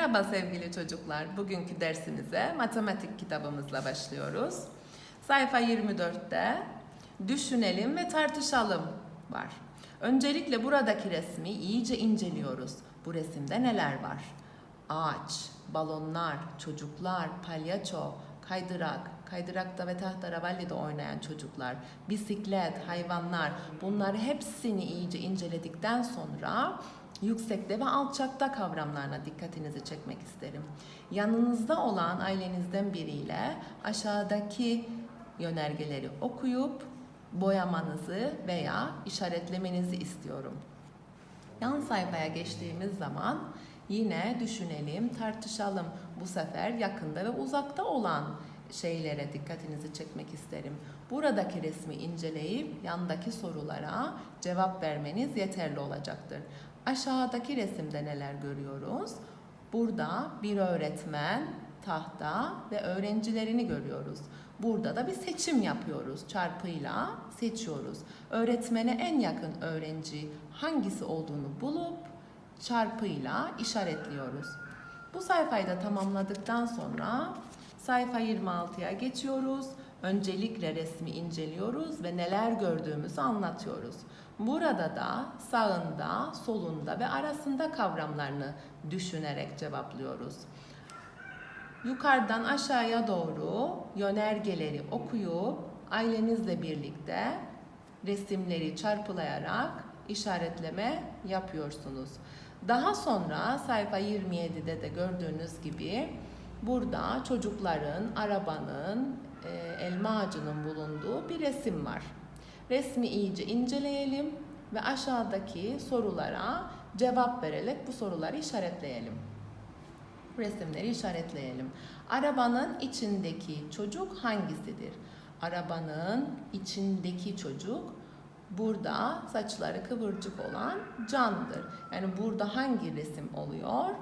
Merhaba sevgili çocuklar. Bugünkü dersimize matematik kitabımızla başlıyoruz. Sayfa 24'te düşünelim ve tartışalım var. Öncelikle buradaki resmi iyice inceliyoruz. Bu resimde neler var? Ağaç, balonlar, çocuklar, palyaço, kaydırak, kaydırakta ve tahterevalli'de oynayan çocuklar, bisiklet, hayvanlar bunları hepsini iyice inceledikten sonra yüksekte ve alçakta kavramlarına dikkatinizi çekmek isterim. Yanınızda olan ailenizden biriyle aşağıdaki yönergeleri okuyup boyamanızı veya işaretlemenizi istiyorum. Yan sayfaya geçtiğimiz zaman yine düşünelim, tartışalım. Bu sefer yakında ve uzakta olan şeylere dikkatinizi çekmek isterim. Buradaki resmi inceleyip yandaki sorulara cevap vermeniz yeterli olacaktır. Aşağıdaki resimde neler görüyoruz? Burada bir öğretmen, tahta ve öğrencilerini görüyoruz. Burada da bir seçim yapıyoruz. Çarpıyla seçiyoruz. Öğretmene en yakın öğrenci hangisi olduğunu bulup çarpıyla işaretliyoruz. Bu sayfayı da tamamladıktan sonra sayfa 26'ya geçiyoruz. Öncelikle resmi inceliyoruz ve neler gördüğümüzü anlatıyoruz. Burada da sağında, solunda ve arasında kavramlarını düşünerek cevaplıyoruz. Yukarıdan aşağıya doğru yönergeleri okuyup ailenizle birlikte resimleri çarpılayarak işaretleme yapıyorsunuz. Daha sonra sayfa 27'de de gördüğünüz gibi burada çocukların, arabanın, e, elma ağacının bulunduğu bir resim var. Resmi iyice inceleyelim ve aşağıdaki sorulara cevap vererek bu soruları işaretleyelim. Resimleri işaretleyelim. Arabanın içindeki çocuk hangisidir? Arabanın içindeki çocuk burada saçları kıvırcık olan candır. Yani burada hangi resim oluyor?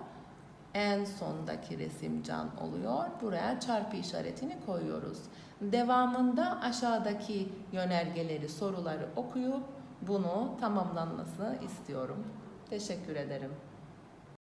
En sondaki resim can oluyor. Buraya çarpı işaretini koyuyoruz. Devamında aşağıdaki yönergeleri, soruları okuyup bunu tamamlanmasını istiyorum. Teşekkür ederim.